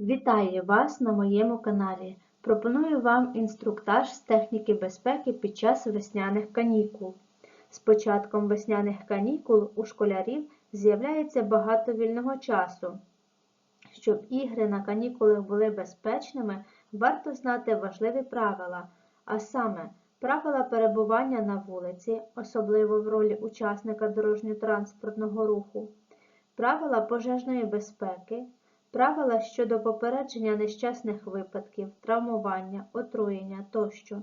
Вітаю вас на моєму каналі. Пропоную вам інструктаж з техніки безпеки під час весняних канікул. З початком весняних канікул у школярів з'являється багато вільного часу. Щоб ігри на канікулах були безпечними, варто знати важливі правила, а саме правила перебування на вулиці, особливо в ролі учасника дорожньо-транспортного руху, правила пожежної безпеки, правила щодо попередження нещасних випадків, травмування, отруєння тощо.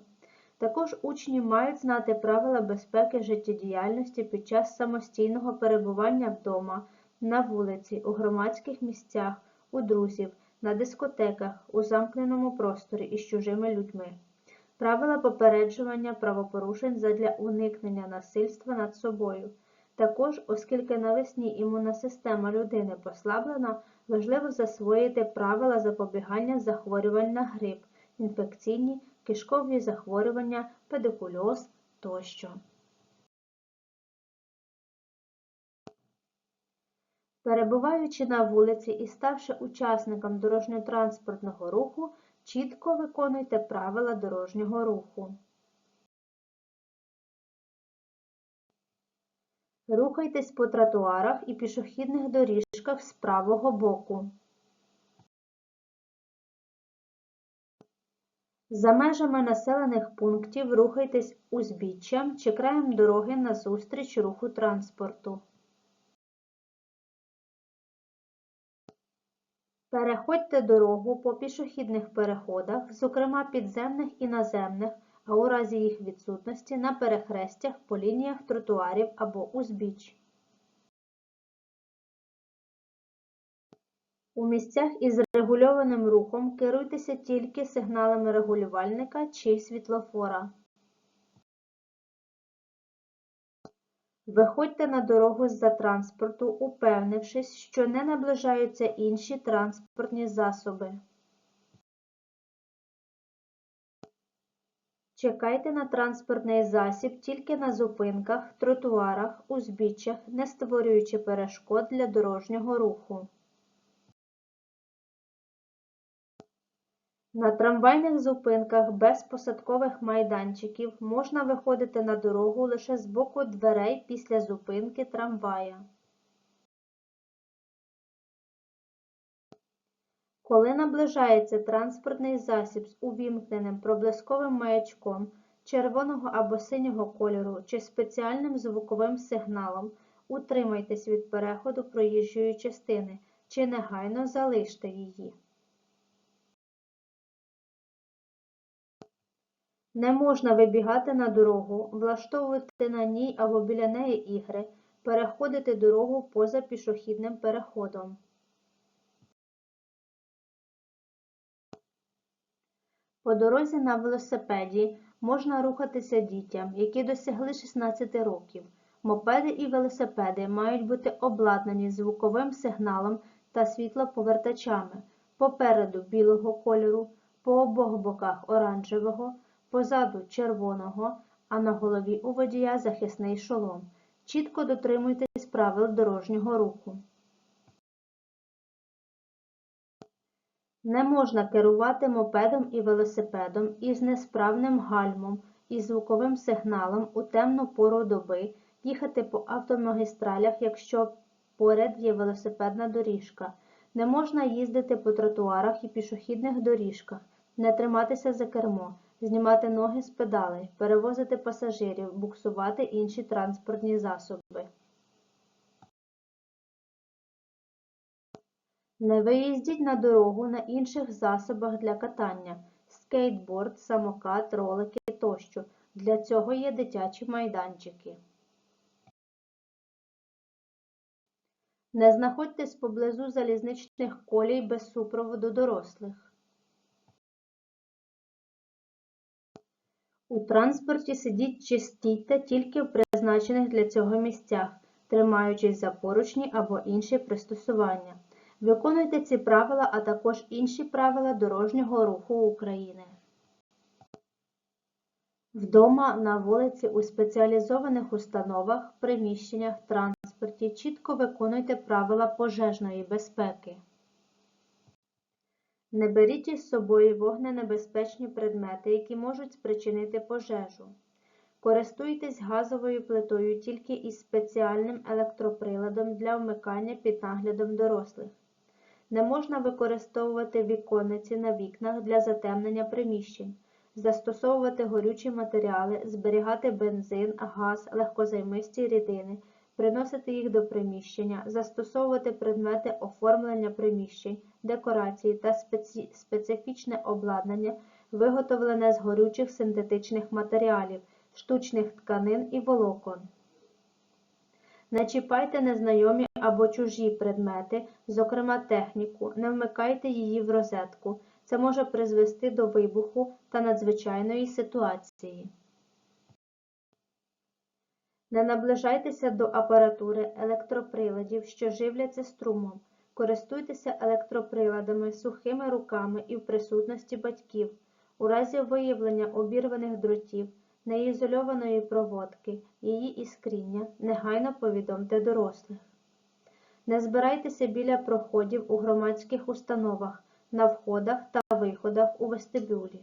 Також учні мають знати правила безпеки життєдіяльності під час самостійного перебування вдома, на вулиці, у громадських місцях, у друзів, на дискотеках, у замкненому просторі із чужими людьми. Правила попереджування правопорушень задля уникнення насильства над собою. Також, оскільки навесні імунна система людини послаблена, важливо засвоїти правила запобігання захворювань на грип, інфекційні, кишкові захворювання, педикульоз тощо. Перебуваючи на вулиці і ставши учасником дорожньо-транспортного руху, чітко виконуйте правила дорожнього руху. Рухайтесь по тротуарах і пішохідних доріжках з правого боку. За межами населених пунктів рухайтесь узбіччям чи краєм дороги назустріч руху транспорту. Переходьте дорогу по пішохідних переходах, зокрема підземних і наземних, а у разі їх відсутності на перехрестях по лініях тротуарів або узбіч. У місцях із регульованим рухом керуйтеся тільки сигналами регулювальника чи світлофора. Виходьте на дорогу з-за транспорту, упевнившись, що не наближаються інші транспортні засоби. Чекайте на транспортний засіб тільки на зупинках, тротуарах, узбіччях, не створюючи перешкод для дорожнього руху. На трамвайних зупинках без посадкових майданчиків можна виходити на дорогу лише з боку дверей після зупинки трамвая. Коли наближається транспортний засіб з увімкненим проблисковим маячком червоного або синього кольору чи спеціальним звуковим сигналом, утримайтесь від переходу проїжджої частини чи негайно залиште її. Не можна вибігати на дорогу, влаштовувати на ній або біля неї ігри, переходити дорогу поза пішохідним переходом. По дорозі на велосипеді можна рухатися дітям, які досягли 16 років. Мопеди і велосипеди мають бути обладнані звуковим сигналом та світлоповертачами попереду білого кольору, по обох боках оранжевого, позаду червоного, а на голові у водія захисний шолом. Чітко дотримуйтесь правил дорожнього руху. Не можна керувати мопедом і велосипедом із несправним гальмом і звуковим сигналом у темну пору доби, їхати по автомагістралях, якщо поряд є велосипедна доріжка. Не можна їздити по тротуарах і пішохідних доріжках, не триматися за кермо, знімати ноги з педалей, перевозити пасажирів, буксувати інші транспортні засоби. Не виїздіть на дорогу на інших засобах для катання – скейтборд, самокат, ролики тощо. Для цього є дитячі майданчики. Не знаходьтесь поблизу залізничних колій без супроводу дорослих. У транспорті сидіть чи стійте тільки в призначених для цього місцях, тримаючись за поручні або інші пристосування. Виконуйте ці правила, а також інші правила дорожнього руху України. Вдома, на вулиці, у спеціалізованих установах, приміщеннях, транспорті чітко виконуйте правила пожежної безпеки. Не беріть із собою вогненебезпечні предмети, які можуть спричинити пожежу. Користуйтесь газовою плитою тільки із спеціальним електроприладом для вмикання під наглядом дорослих. Не можна використовувати віконниці на вікнах для затемнення приміщень, застосовувати горючі матеріали, зберігати бензин, газ, легкозаймисті рідини, приносити їх до приміщення, застосовувати предмети оформлення приміщень, декорації та спеці- специфічне обладнання, виготовлене з горючих синтетичних матеріалів, штучних тканин і волокон. Не чіпайте незнайомі або чужі предмети, зокрема техніку, не вмикайте її в розетку. Це може призвести до вибуху та надзвичайної ситуації. Не наближайтеся до апаратури електроприладів, що живляться струмом. Користуйтеся електроприладами сухими руками і в присутності батьків. У разі виявлення обірваних дротів, неізольованої проводки, її іскріння, негайно повідомте дорослих. Не збирайтеся біля проходів у громадських установах, на входах та виходах у вестибюлі.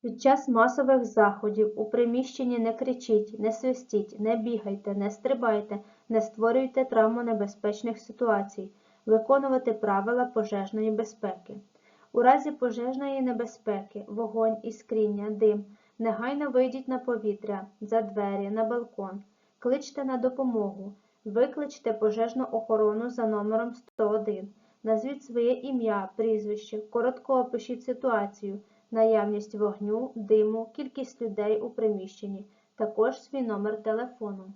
Під час масових заходів у приміщенні не кричіть, не свистіть, не бігайте, не стрибайте, не створюйте травмонебезпечних ситуацій, виконувати правила пожежної безпеки. У разі пожежної небезпеки, вогонь, іскріння, дим, негайно вийдіть на повітря, за двері, на балкон, кличте на допомогу, викличте пожежну охорону за номером 101, назвіть своє ім'я, прізвище, коротко опишіть ситуацію, наявність вогню, диму, кількість людей у приміщенні, також свій номер телефону.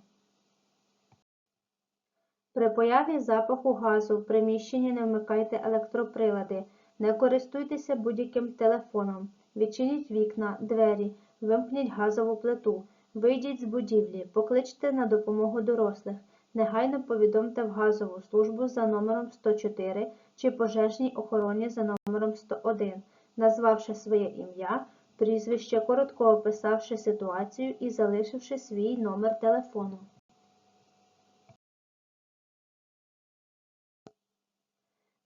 При появі запаху газу в приміщенні не вмикайте електроприлади, не користуйтеся будь-яким телефоном, відчиніть вікна, двері, вимкніть газову плиту, вийдіть з будівлі, покличте на допомогу дорослих, негайно повідомте в газову службу за номером 104 чи пожежній охороні за номером 101, назвавши своє ім'я, прізвище, коротко описавши ситуацію і залишивши свій номер телефону.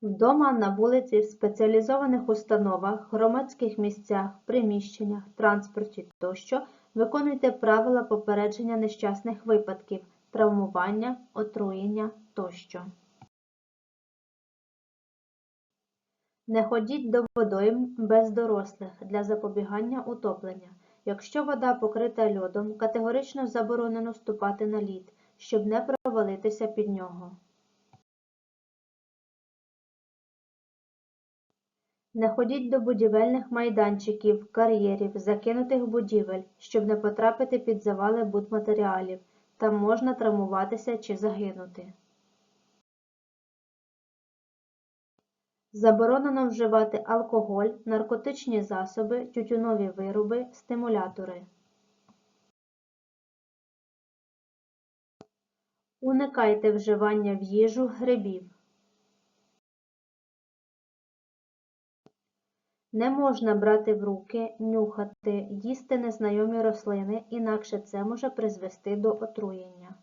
Вдома, на вулиці, в спеціалізованих установах, громадських місцях, приміщеннях, транспорті тощо виконуйте правила попередження нещасних випадків, травмування, отруєння тощо. Не ходіть до водойм без дорослих для запобігання утоплення. Якщо вода покрита льодом, категорично заборонено ступати на лід, щоб не провалитися під нього. Не ходіть до будівельних майданчиків, кар'єрів, закинутих будівель, щоб не потрапити під завали будматеріалів. Там можна травмуватися чи загинути. Заборонено вживати алкоголь, наркотичні засоби, тютюнові вироби, стимулятори. Уникайте вживання в їжу грибів. Не можна брати в руки, нюхати, їсти незнайомі рослини, інакше це може призвести до отруєння.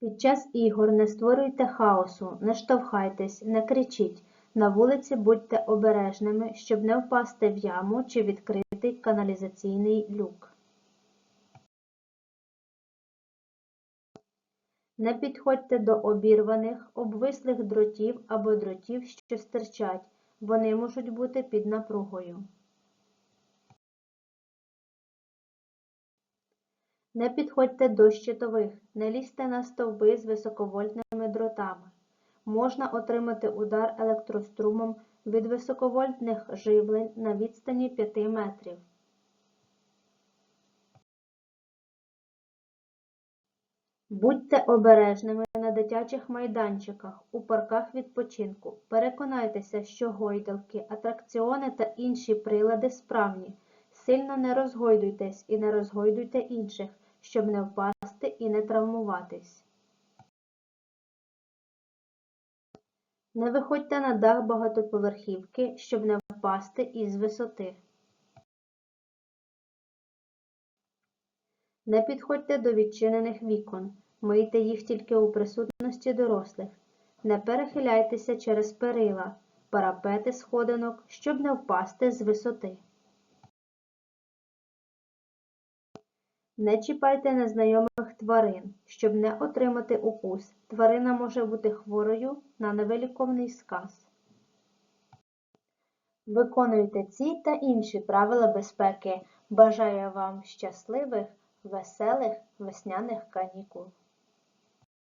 Під час ігор не створюйте хаосу, не штовхайтесь, не кричіть. На вулиці будьте обережними, щоб не впасти в яму чи відкритий каналізаційний люк. Не підходьте до обірваних, обвислих дротів або дротів, що стирчать. Вони можуть бути під напругою. Не підходьте до щитових, не лізьте на стовби з високовольтними дротами. Можна отримати удар електрострумом від високовольтних живлень на відстані 5 метрів. Будьте обережними на дитячих майданчиках, у парках відпочинку. Переконайтеся, що гойдалки, атракціони та інші прилади справні. Сильно не розгойдуйтесь і не розгойдуйте інших, щоб не впасти і не травмуватись. Не виходьте на дах багатоповерхівки, щоб не впасти із висоти. Не підходьте до відчинених вікон. Мийте їх тільки у присутності дорослих. Не перехиляйтеся через перила, парапети сходинок, щоб не впасти з висоти. Не чіпайте незнайомих тварин, щоб не отримати укус. Тварина може бути хворою на невиліковний сказ. Виконуйте ці та інші правила безпеки. Бажаю вам щасливих, веселих весняних канікул.